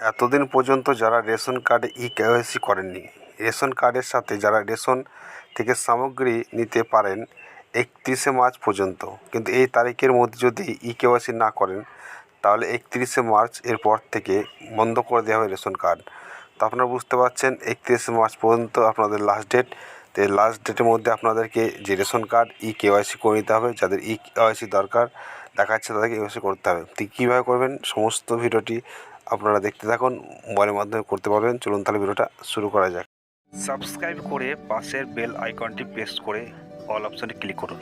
এতদিন পর্যন্ত যারা রেশন কার্ডে ই কেওয়াইসি করেননি, রেশন কার্ডের সাথে যারা রেশন থেকে সামগ্রী নিতে পারেন একত্রিশে মার্চ পর্যন্ত, কিন্তু এই তারিখের মধ্যে যদি ই কেওয়াইসি না করেন, তাহলে একত্রিশে মার্চ এর পর থেকে বন্ধ করে দেওয়া হবে রেশন কার্ড। তো আপনারা বুঝতে পারছেন, একত্রিশে মার্চ পর্যন্ত আপনাদের লাস্ট ডেট তো এই লাস্ট ডেটের মধ্যে আপনাদেরকে যে রেশন কার্ড ই কেওয়াইসি করে নিতে হবে, যাদের ই কেওয়াইসি দরকার, দেখাচ্ছে তাদেরকে কেওয়াইসি করতে হবে। তো কীভাবে করবেন, সমস্ত ভিডিওটি আপনারা দেখতে থাকুন মোবাইলের মাধ্যমে করতে পারবেন। চলুন তাহলে ভিডিওটা শুরু করা যাক। সাবস্ক্রাইব করে পাশের বেল আইকনটি প্রেস করে অল অপশানে ক্লিক করুন।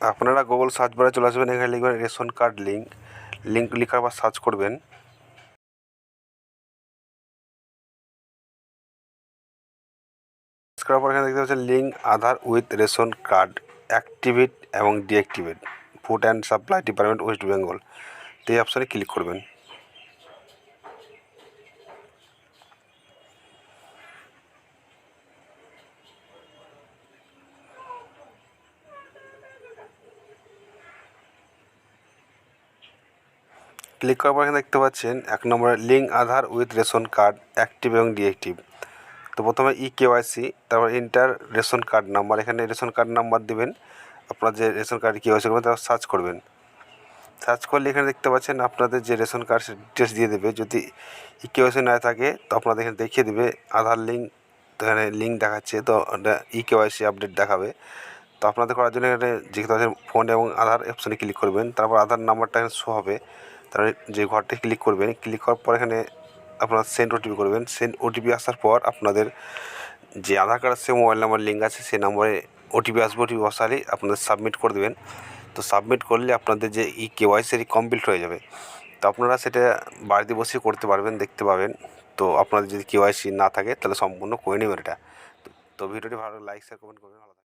আপনারা গুগল সার্চ বারে চলে আসবেন এখানে লিখবেন রেশন কার্ড লিঙ্ক। লিঙ্ক লেখার পর সার্চ করবেন। করার পর এখানে দেখতে পাচ্ছেন link Aadhaar with ration card activate এবং deactivate food and supply department West Bengal. তো এই অপশানে ক্লিক করবেন। ক্লিক করার পর এখানে দেখতে পাচ্ছেন এক নম্বরে link, Aadhaar with ration card, active এবং ডিঅ্যাক্টিভ তো প্রথমে ই কেওয়াইসি তারপর ইন্টার রেশন কার্ড নাম্বার। এখানে রেশন কার্ড নাম্বার দেবেন। আপনার যে রেশন কার্ড কেওয়াইসি করবেন, তারপর সার্চ করবেন। সার্চ করলে এখানে দেখতে পাচ্ছেন আপনাদের যে রেশন কার্ড ডিটেলস দিয়ে দেবে। যদি ই কেওয়াইসি না থাকে, তো আপনাদের এখানে দেখিয়ে দেবে, আধার লিঙ্ক এখানে লিঙ্ক দেখাচ্ছে, তো ই কেওয়াইসি আপডেট দেখাবে। তো আপনাদের করার জন্য এখানে যেহেতু ফোন এবং আধার অপশানে ক্লিক করবেন। তারপর আধার নাম্বারটা এখানে শো হবে। তারপরে যে ঘরটি ক্লিক করবেন ক্লিক করার পর এখানে আপনারা সেন্ড ওটিপি করবেন। সেন্ড ওটিপি আসার পর আপনাদের যে আধার কার্ডের সে মোবাইল নাম্বার লিঙ্ক আছে, সেই নম্বরে ওটিপি আসবে ওটিপি বসালে আপনাদের সাবমিট করে দেবেন। তো সাবমিট করলে আপনাদের যে ই কেওয়াইসি কমপ্লিট হয়ে যাবে। তো আপনারা সেটা বাড়িতে বসে করতে পারবেন, দেখতে পাবেন। তো আপনাদের যদি কেওয়াইসি না থাকে, তাহলে সম্পূর্ণ করে নেবেন এটা। তো ভিডিওটি ভালো লাইক শেয়ার কমেন্ট করবেন।